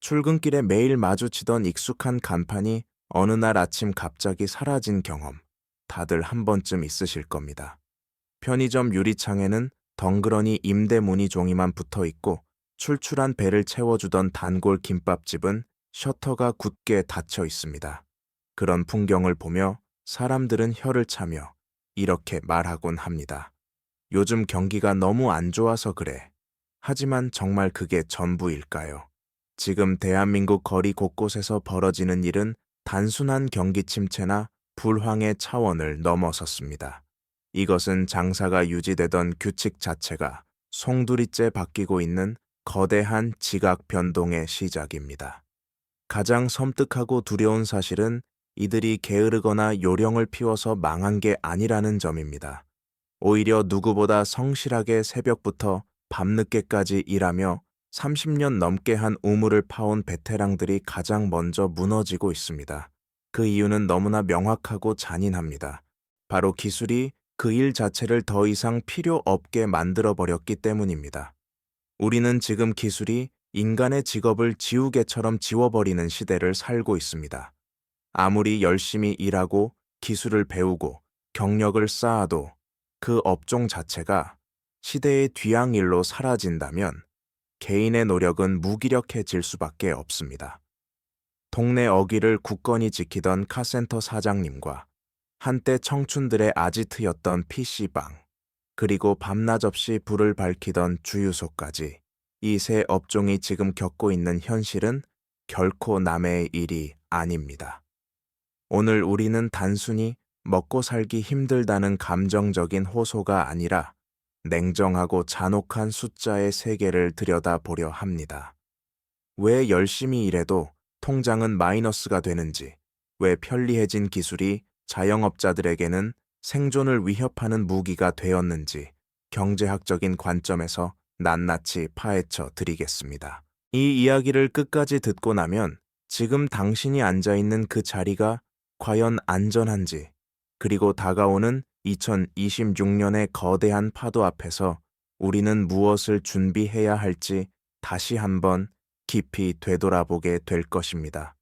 출근길에 매일 마주치던 익숙한 간판이 어느 날 아침 갑자기 사라진 경험, 다들 한 번쯤 있으실 겁니다. 편의점 유리창에는 덩그러니 임대 문의 종이만 붙어 있고 출출한 배를 채워주던 단골 김밥집은 셔터가 굳게 닫혀 있습니다. 그런 풍경을 보며 사람들은 혀를 차며 이렇게 말하곤 합니다. 요즘 경기가 너무 안 좋아서 그래. 하지만 정말 그게 전부일까요? 지금 대한민국 거리 곳곳에서 벌어지는 일은 단순한 경기 침체나 불황의 차원을 넘어섰습니다. 이것은 장사가 유지되던 규칙 자체가 송두리째 바뀌고 있는 거대한 지각 변동의 시작입니다. 가장 섬뜩하고 두려운 사실은 이들이 게으르거나 요령을 피워서 망한 게 아니라는 점입니다. 오히려 누구보다 성실하게 새벽부터 밤늦게까지 일하며 30년 넘게 한 우물을 파온 베테랑들이 가장 먼저 무너지고 있습니다. 그 이유는 너무나 명확하고 잔인합니다. 바로 기술이 그 일 자체를 더 이상 필요 없게 만들어 버렸기 때문입니다. 우리는 지금 기술이 인간의 직업을 지우개처럼 지워버리는 시대를 살고 있습니다. 아무리 열심히 일하고 기술을 배우고 경력을 쌓아도 그 업종 자체가 시대의 뒤양일로 사라진다면 개인의 노력은 무기력해질 수밖에 없습니다. 동네 어귀를 굳건히 지키던 카센터 사장님과 한때 청춘들의 아지트였던 PC방, 그리고 밤낮 없이 불을 밝히던 주유소까지 이 세 업종이 지금 겪고 있는 현실은 결코 남의 일이 아닙니다. 오늘 우리는 단순히 먹고 살기 힘들다는 감정적인 호소가 아니라 냉정하고 잔혹한 숫자의 세계를 들여다보려 합니다. 왜 열심히 일해도 통장은 마이너스가 되는지, 왜 편리해진 기술이 자영업자들에게는 생존을 위협하는 무기가 되었는지 경제학적인 관점에서 낱낱이 파헤쳐 드리겠습니다. 이 이야기를 끝까지 듣고 나면 지금 당신이 앉아 있는 그 자리가 과연 안전한지, 그리고 다가오는 2026년의 거대한 파도 앞에서 우리는 무엇을 준비해야 할지 다시 한번 깊이 되돌아보게 될 것입니다.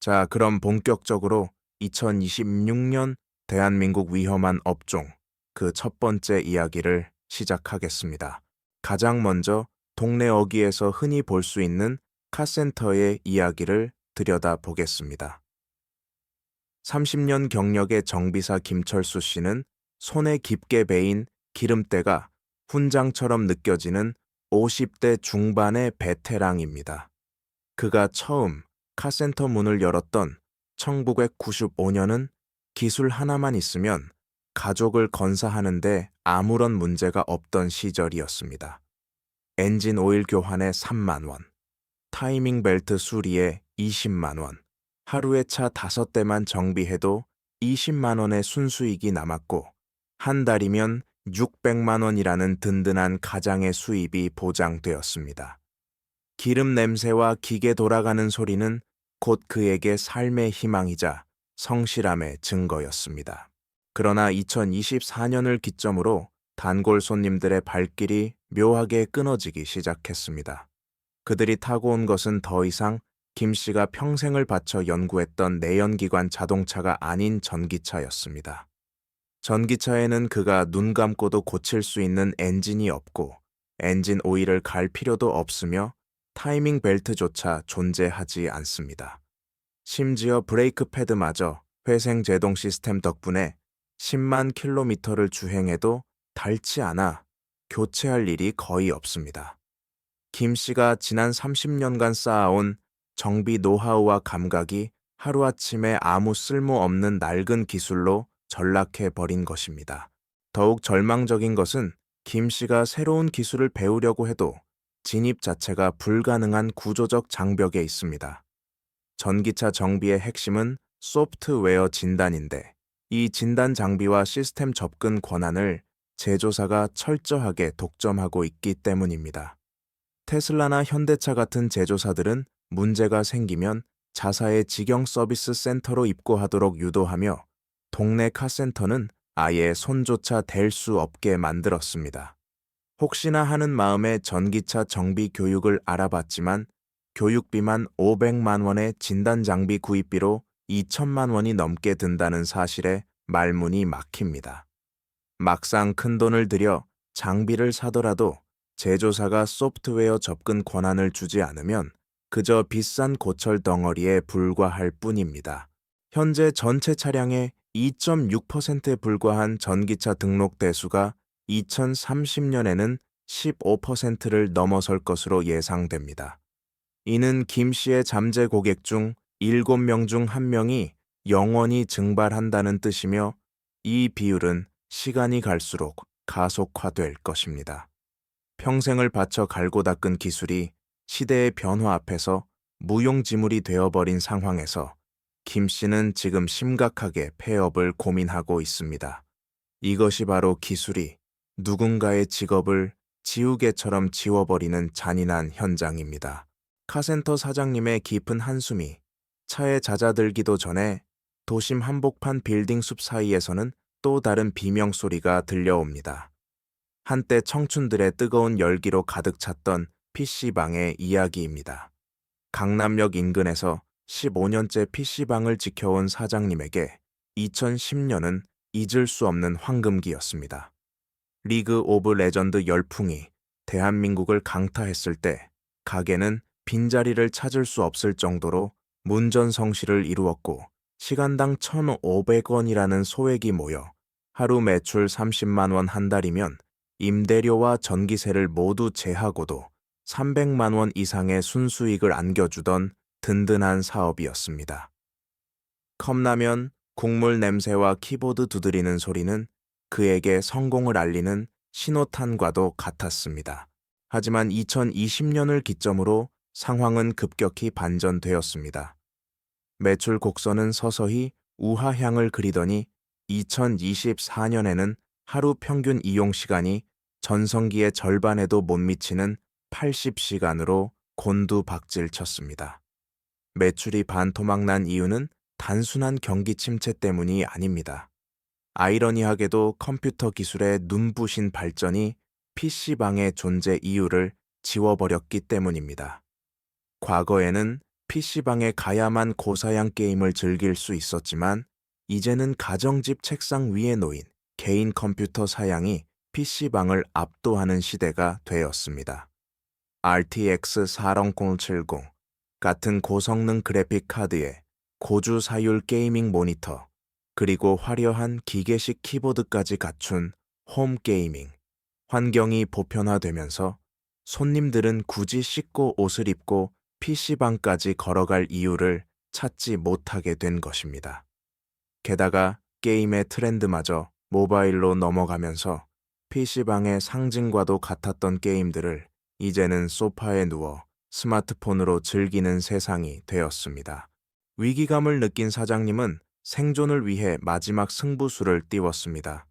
자, 그럼 본격적으로 2026년 대한민국 위험한 업종 그 첫 번째 이야기를 시작하겠습니다. 가장 먼저 동네 어귀에서 흔히 볼 수 있는 카센터의 이야기를 들여다 보겠습니다. 30년 경력의 정비사 김철수 씨는 손에 깊게 베인 기름때가 훈장처럼 느껴지는 50대 중반의 베테랑입니다. 그가 처음 카센터 문을 열었던 1995년은 기술 하나만 있으면 가족을 건사하는데 아무런 문제가 없던 시절이었습니다. 엔진 오일 교환에 3만 원, 타이밍 벨트 수리에 20만 원, 하루에 차 5대만 정비해도 20만 원의 순수익이 남았고 한 달이면 600만 원이라는 든든한 가장의 수입이 보장되었습니다. 기름 냄새와 기계 돌아가는 소리는 곧 그에게 삶의 희망이자 성실함의 증거였습니다. 그러나 2024년을 기점으로 단골 손님들의 발길이 묘하게 끊어지기 시작했습니다. 그들이 타고 온 것은 더 이상 김 씨가 평생을 바쳐 연구했던 내연기관 자동차가 아닌 전기차였습니다. 전기차에는 그가 눈 감고도 고칠 수 있는 엔진이 없고 엔진 오일을 갈 필요도 없으며 타이밍 벨트조차 존재하지 않습니다. 심지어 브레이크 패드마저 회생 제동 시스템 덕분에 10만 킬로미터를 주행해도 닳지 않아 교체할 일이 거의 없습니다. 김 씨가 지난 30년간 쌓아온 정비 노하우와 감각이 하루아침에 아무 쓸모없는 낡은 기술로 전락해 버린 것입니다. 더욱 절망적인 것은 김 씨가 새로운 기술을 배우려고 해도 진입 자체가 불가능한 구조적 장벽에 있습니다. 전기차 정비의 핵심은 소프트웨어 진단인데 이 진단 장비와 시스템 접근 권한을 제조사가 철저하게 독점하고 있기 때문입니다. 테슬라나 현대차 같은 제조사들은 문제가 생기면 자사의 직영 서비스 센터로 입고하도록 유도하며 동네 카센터는 아예 손조차 댈 수 없게 만들었습니다. 혹시나 하는 마음에 전기차 정비 교육을 알아봤지만 교육비만 500만 원의 진단 장비 구입비로 2천만 원이 넘게 든다는 사실에 말문이 막힙니다. 막상 큰 돈을 들여 장비를 사더라도 제조사가 소프트웨어 접근 권한을 주지 않으면 그저 비싼 고철 덩어리에 불과할 뿐입니다. 현재 전체 차량의 2.6%에 불과한 전기차 등록 대수가 2030년에는 15%를 넘어설 것으로 예상됩니다. 이는 김 씨의 잠재 고객 중 7명 중 1명이 영원히 증발한다는 뜻이며 이 비율은 시간이 갈수록 가속화될 것입니다. 평생을 바쳐 갈고 닦은 기술이 시대의 변화 앞에서 무용지물이 되어버린 상황에서 김 씨는 지금 심각하게 폐업을 고민하고 있습니다. 이것이 바로 기술이 누군가의 직업을 지우개처럼 지워버리는 잔인한 현장입니다. 카센터 사장님의 깊은 한숨이 차에 잦아들기도 전에 도심 한복판 빌딩 숲 사이에서는 또 다른 비명 소리가 들려옵니다. 한때 청춘들의 뜨거운 열기로 가득 찼던 PC방의 이야기입니다. 강남역 인근에서 15년째 PC방을 지켜온 사장님에게 2010년은 잊을 수 없는 황금기였습니다. 리그 오브 레전드 열풍이 대한민국을 강타했을 때 가게는 빈자리를 찾을 수 없을 정도로 문전성시를 이루었고 시간당 1,500원이라는 소액이 모여 하루 매출 30만 원 한 달이면 임대료와 전기세를 모두 제하고도 300만 원 이상의 순수익을 안겨주던 든든한 사업이었습니다. 컵라면, 국물 냄새와 키보드 두드리는 소리는 그에게 성공을 알리는 신호탄과도 같았습니다. 하지만 2020년을 기점으로 상황은 급격히 반전되었습니다. 매출 곡선은 서서히 우하향을 그리더니 2024년에는 하루 평균 이용 시간이 전성기의 절반에도 못 미치는 80시간으로 곤두박질 쳤습니다. 매출이 반토막 난 이유는 단순한 경기 침체 때문이 아닙니다. 아이러니하게도 컴퓨터 기술의 눈부신 발전이 PC방의 존재 이유를 지워버렸기 때문입니다. 과거에는 PC방에 가야만 고사양 게임을 즐길 수 있었지만 이제는 가정집 책상 위에 놓인 개인 컴퓨터 사양이 PC방을 압도하는 시대가 되었습니다. RTX 4070 같은 고성능 그래픽 카드에 고주 사율 게이밍 모니터, 그리고 화려한 기계식 키보드까지 갖춘 홈 게이밍. 환경이 보편화되면서 손님들은 굳이 씻고 옷을 입고 PC방까지 걸어갈 이유를 찾지 못하게 된 것입니다. 게다가 게임의 트렌드마저 모바일로 넘어가면서 PC방의 상징과도 같았던 게임들을 이제는 소파에 누워 스마트폰으로 즐기는 세상이 되었습니다. 위기감을 느낀 사장님은 생존을 위해 마지막 승부수를 띄웠습니다.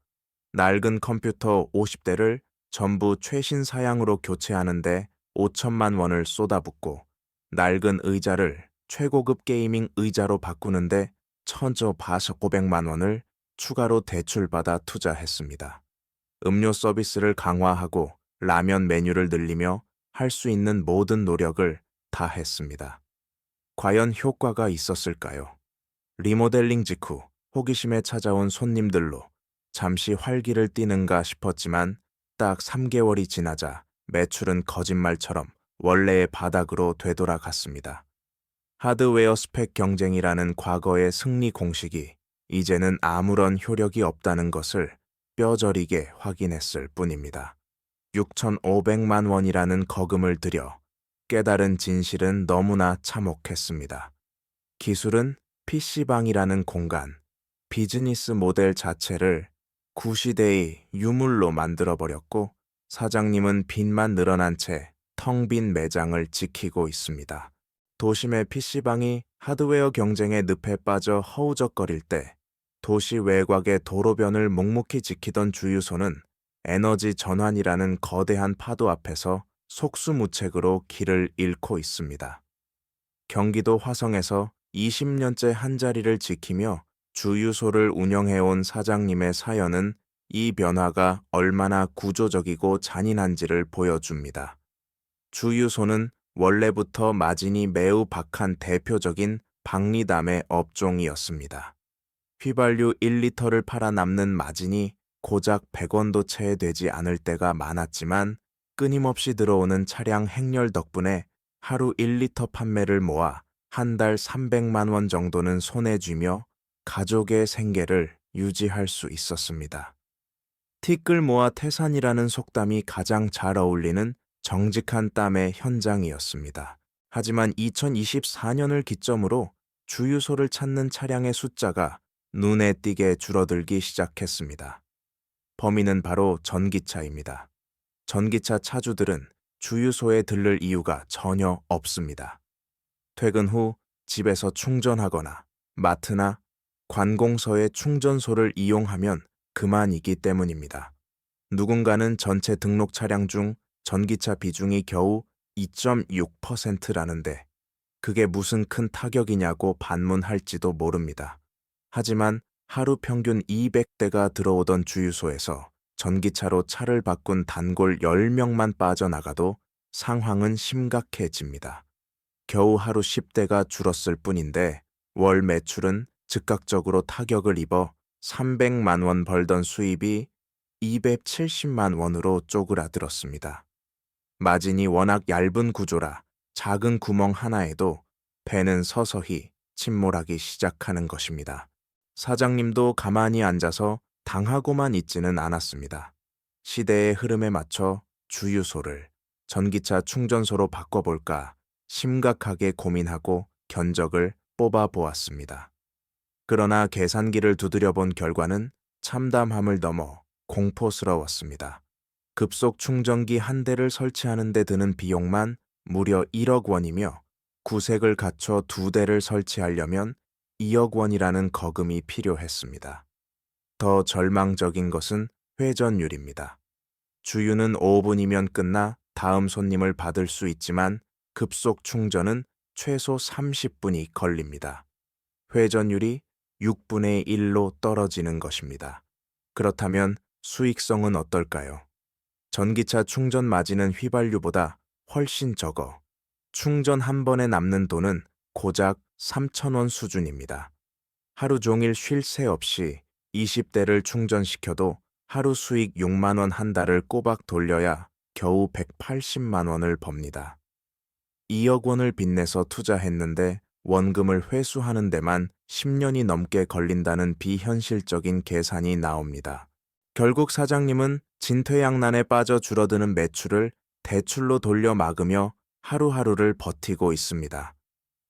낡은 컴퓨터 50대를 전부 최신 사양으로 교체하는데 5천만 원을 쏟아붓고 낡은 의자를 최고급 게이밍 의자로 바꾸는데 천저 바석 500만 원을 추가로 대출받아 투자했습니다. 음료 서비스를 강화하고 라면 메뉴를 늘리며 할 수 있는 모든 노력을 다 했습니다. 과연 효과가 있었을까요? 리모델링 직후 호기심에 찾아온 손님들로 잠시 활기를 띠는가 싶었지만 딱 3개월이 지나자 매출은 거짓말처럼 원래의 바닥으로 되돌아갔습니다. 하드웨어 스펙 경쟁이라는 과거의 승리 공식이 이제는 아무런 효력이 없다는 것을 뼈저리게 확인했을 뿐입니다. 6,500만 원이라는 거금을 들여 깨달은 진실은 너무나 참혹했습니다. 기술은 PC방이라는 공간, 비즈니스 모델 자체를 구시대의 유물로 만들어버렸고 사장님은 빚만 늘어난 채 텅 빈 매장을 지키고 있습니다. 도심의 PC방이 하드웨어 경쟁의 늪에 빠져 허우적거릴 때 도시 외곽의 도로변을 묵묵히 지키던 주유소는 에너지 전환이라는 거대한 파도 앞에서 속수무책으로 길을 잃고 있습니다. 경기도 화성에서 20년째 한자리를 지키며 주유소를 운영해온 사장님의 사연은 이 변화가 얼마나 구조적이고 잔인한지를 보여줍니다. 주유소는 원래부터 마진이 매우 박한 대표적인 박리담의 업종이었습니다. 휘발유 1리터를 팔아 남는 마진이 고작 100원도 채 되지 않을 때가 많았지만 끊임없이 들어오는 차량 행렬 덕분에 하루 1리터 판매를 모아 한 달 300만 원 정도는 손에 쥐며 가족의 생계를 유지할 수 있었습니다. 티끌 모아 태산이라는 속담이 가장 잘 어울리는 정직한 땀의 현장이었습니다. 하지만 2024년을 기점으로 주유소를 찾는 차량의 숫자가 눈에 띄게 줄어들기 시작했습니다. 범인은 바로 전기차입니다. 전기차 차주들은 주유소에 들를 이유가 전혀 없습니다. 퇴근 후 집에서 충전하거나 마트나 관공서의 충전소를 이용하면 그만이기 때문입니다. 누군가는 전체 등록 차량 중 전기차 비중이 겨우 2.6%라는데 그게 무슨 큰 타격이냐고 반문할지도 모릅니다. 하지만 하루 평균 200대가 들어오던 주유소에서 전기차로 차를 바꾼 단골 10명만 빠져나가도 상황은 심각해집니다. 겨우 하루 10대가 줄었을 뿐인데 월 매출은 즉각적으로 타격을 입어 300만 원 벌던 수입이 270만 원으로 쪼그라들었습니다. 마진이 워낙 얇은 구조라 작은 구멍 하나에도 배는 서서히 침몰하기 시작하는 것입니다. 사장님도 가만히 앉아서 당하고만 있지는 않았습니다. 시대의 흐름에 맞춰 주유소를 전기차 충전소로 바꿔볼까 심각하게 고민하고 견적을 뽑아 보았습니다. 그러나 계산기를 두드려 본 결과는 참담함을 넘어 공포스러웠습니다. 급속 충전기 한 대를 설치하는 데 드는 비용만 무려 1억 원이며 구색을 갖춰 두 대를 설치하려면 2억 원이라는 거금이 필요했습니다. 더 절망적인 것은 회전율입니다. 주유는 5분이면 끝나 다음 손님을 받을 수 있지만 급속 충전은 최소 30분이 걸립니다. 회전율이 6분의 1로 떨어지는 것입니다. 그렇다면 수익성은 어떨까요? 전기차 충전 마진은 휘발유보다 훨씬 적어 충전 한 번에 남는 돈은 고작 3,000원 수준입니다. 하루 종일 쉴 새 없이 20대를 충전시켜도 하루 수익 6만 원 한 달을 꼬박 돌려야 겨우 180만 원을 법니다. 2억 원을 빚내서 투자했는데 원금을 회수하는 데만 10년이 넘게 걸린다는 비현실적인 계산이 나옵니다. 결국 사장님은 진퇴양난에 빠져 줄어드는 매출을 대출로 돌려 막으며 하루하루를 버티고 있습니다.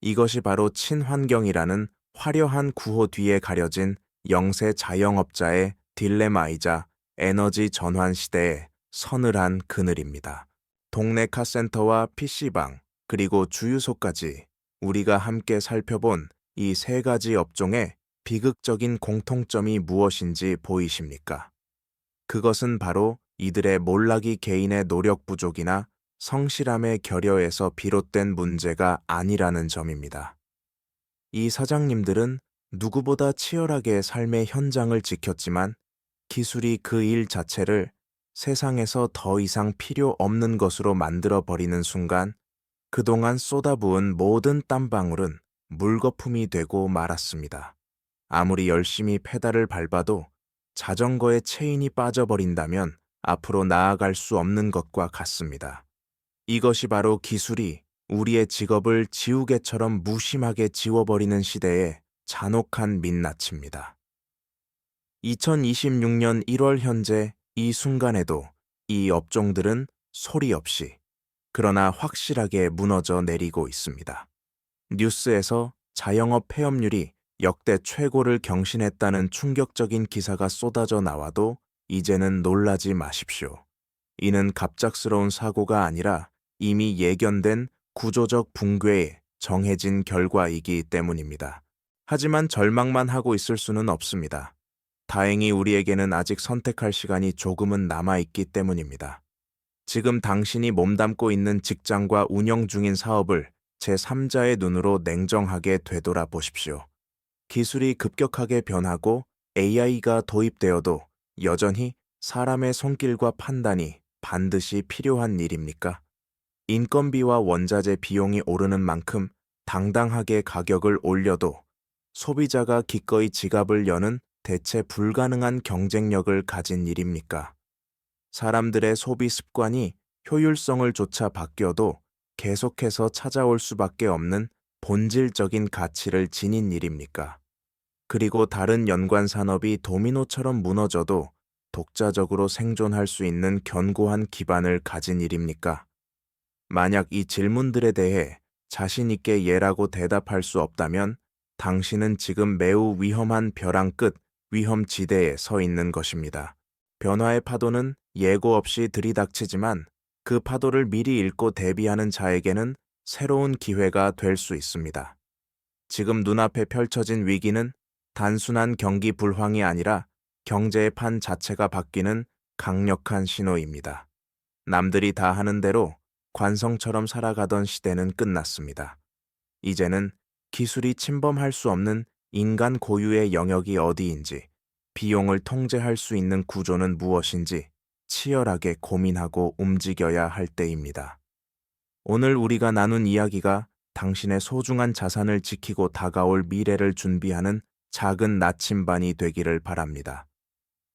이것이 바로 친환경이라는 화려한 구호 뒤에 가려진 영세 자영업자의 딜레마이자 에너지 전환 시대의 서늘한 그늘입니다. 동네 카센터와 PC방, 그리고 주유소까지 우리가 함께 살펴본 이 세 가지 업종의 비극적인 공통점이 무엇인지 보이십니까? 그것은 바로 이들의 몰락이 개인의 노력 부족이나 성실함의 결여에서 비롯된 문제가 아니라는 점입니다. 이 사장님들은 누구보다 치열하게 삶의 현장을 지켰지만 기술이 그 일 자체를 세상에서 더 이상 필요 없는 것으로 만들어 버리는 순간 그동안 쏟아부은 모든 땀방울은 물거품이 되고 말았습니다. 아무리 열심히 페달을 밟아도 자전거의 체인이 빠져버린다면 앞으로 나아갈 수 없는 것과 같습니다. 이것이 바로 기술이 우리의 직업을 지우개처럼 무심하게 지워버리는 시대의 잔혹한 민낯입니다. 2026년 1월 현재 이 순간에도 이 업종들은 소리 없이 그러나 확실하게 무너져 내리고 있습니다. 뉴스에서 자영업 폐업률이 역대 최고를 경신했다는 충격적인 기사가 쏟아져 나와도 이제는 놀라지 마십시오. 이는 갑작스러운 사고가 아니라 이미 예견된 구조적 붕괴의 정해진 결과이기 때문입니다. 하지만 절망만 하고 있을 수는 없습니다. 다행히 우리에게는 아직 선택할 시간이 조금은 남아있기 때문입니다. 지금 당신이 몸담고 있는 직장과 운영 중인 사업을 제3자의 눈으로 냉정하게 되돌아 보십시오. 기술이 급격하게 변하고 AI가 도입되어도 여전히 사람의 손길과 판단이 반드시 필요한 일입니까? 인건비와 원자재 비용이 오르는 만큼 당당하게 가격을 올려도 소비자가 기꺼이 지갑을 여는 대체 불가능한 경쟁력을 가진 일입니까? 사람들의 소비 습관이 효율성을 조차 바뀌어도 계속해서 찾아올 수밖에 없는 본질적인 가치를 지닌 일입니까? 그리고 다른 연관 산업이 도미노처럼 무너져도 독자적으로 생존할 수 있는 견고한 기반을 가진 일입니까? 만약 이 질문들에 대해 자신 있게 예라고 대답할 수 없다면 당신은 지금 매우 위험한 벼랑 끝 위험 지대에 서 있는 것입니다. 변화의 파도는 예고 없이 들이닥치지만 그 파도를 미리 읽고 대비하는 자에게는 새로운 기회가 될 수 있습니다. 지금 눈앞에 펼쳐진 위기는 단순한 경기 불황이 아니라 경제의 판 자체가 바뀌는 강력한 신호입니다. 남들이 다 하는 대로 관성처럼 살아가던 시대는 끝났습니다. 이제는 기술이 침범할 수 없는 인간 고유의 영역이 어디인지, 비용을 통제할 수 있는 구조는 무엇인지 치열하게 고민하고 움직여야 할 때입니다. 오늘 우리가 나눈 이야기가 당신의 소중한 자산을 지키고 다가올 미래를 준비하는 작은 나침반이 되기를 바랍니다.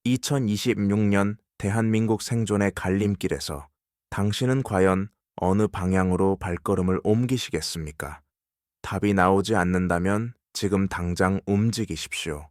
2026년 대한민국 생존의 갈림길에서 당신은 과연 어느 방향으로 발걸음을 옮기시겠습니까? 답이 나오지 않는다면 지금 당장 움직이십시오.